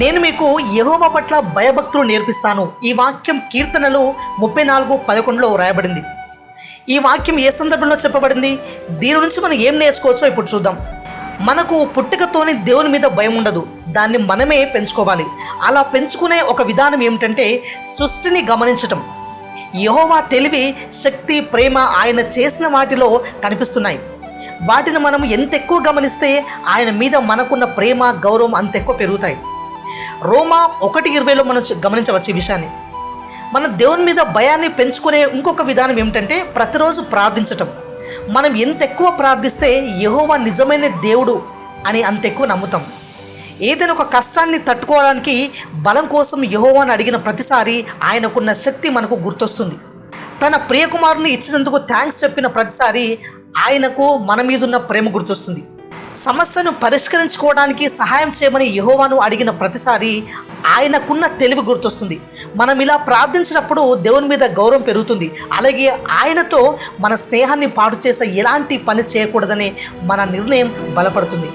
నేను మీకు యహోవ పట్ల భయభక్తులు నేర్పిస్తాను. ఈ వాక్యం కీర్తనలు ముప్పై నాలుగు పదకొండులో రాయబడింది ఈ వాక్యం ఏ సందర్భంలో చెప్పబడింది? దీని నుంచి మనం ఏం నేర్చుకోవచ్చో ఇప్పుడు చూద్దాం. మనకు పుట్టుకతోనే దేవుని మీద భయం ఉండదు. దాన్ని మనమే పెంచుకోవాలి. అలా పెంచుకునే ఒక విధానం ఏమిటంటే సృష్టిని గమనించటం. యహోవా తెలివి శక్తి ప్రేమ ఆయన చేసిన వాటిలో కనిపిస్తున్నాయి. వాటిని మనం ఎంత ఎక్కువ గమనిస్తే ఆయన మీద మనకున్న ప్రేమ గౌరవం అంత ఎక్కువ పెరుగుతాయి. రోమా ఒకటి ఇరవైలో మనం గమనించవచ్చు ఈ విషయాన్ని. మన దేవుని మీద భయాన్ని పెంచుకునే ఇంకొక విధానం ఏమిటంటే ప్రతిరోజు ప్రార్థించటం. మనం ఎంత ఎక్కువ ప్రార్థిస్తే యహోవా నిజమైన దేవుడు అని అంత ఎక్కువ నమ్ముతాం. ఏదైనా ఒక కష్టాన్ని తట్టుకోవడానికి బలం కోసం యెహోవాని అడిగిన ప్రతిసారి ఆయనకున్న శక్తి మనకు గుర్తొస్తుంది. తన ప్రియకుమారుని ఇచ్చినందుకు థ్యాంక్స్ చెప్పిన ప్రతిసారి ఆయనకు మన మీద ఉన్న ప్రేమ గుర్తొస్తుంది. సమస్యను పరిష్కరించుకోవడానికి సహాయం చేయమని యహోవాను అడిగిన ప్రతిసారి ఆయనకున్న తెలివి గుర్తొస్తుంది. మనం ఇలా ప్రార్థించినప్పుడు దేవుని మీద గౌరవం పెరుగుతుంది. అలాగే ఆయనతో మన స్నేహాన్ని పాడు చేసే ఎలాంటి పని చేయకూడదనే మన నిర్ణయం బలపడుతుంది.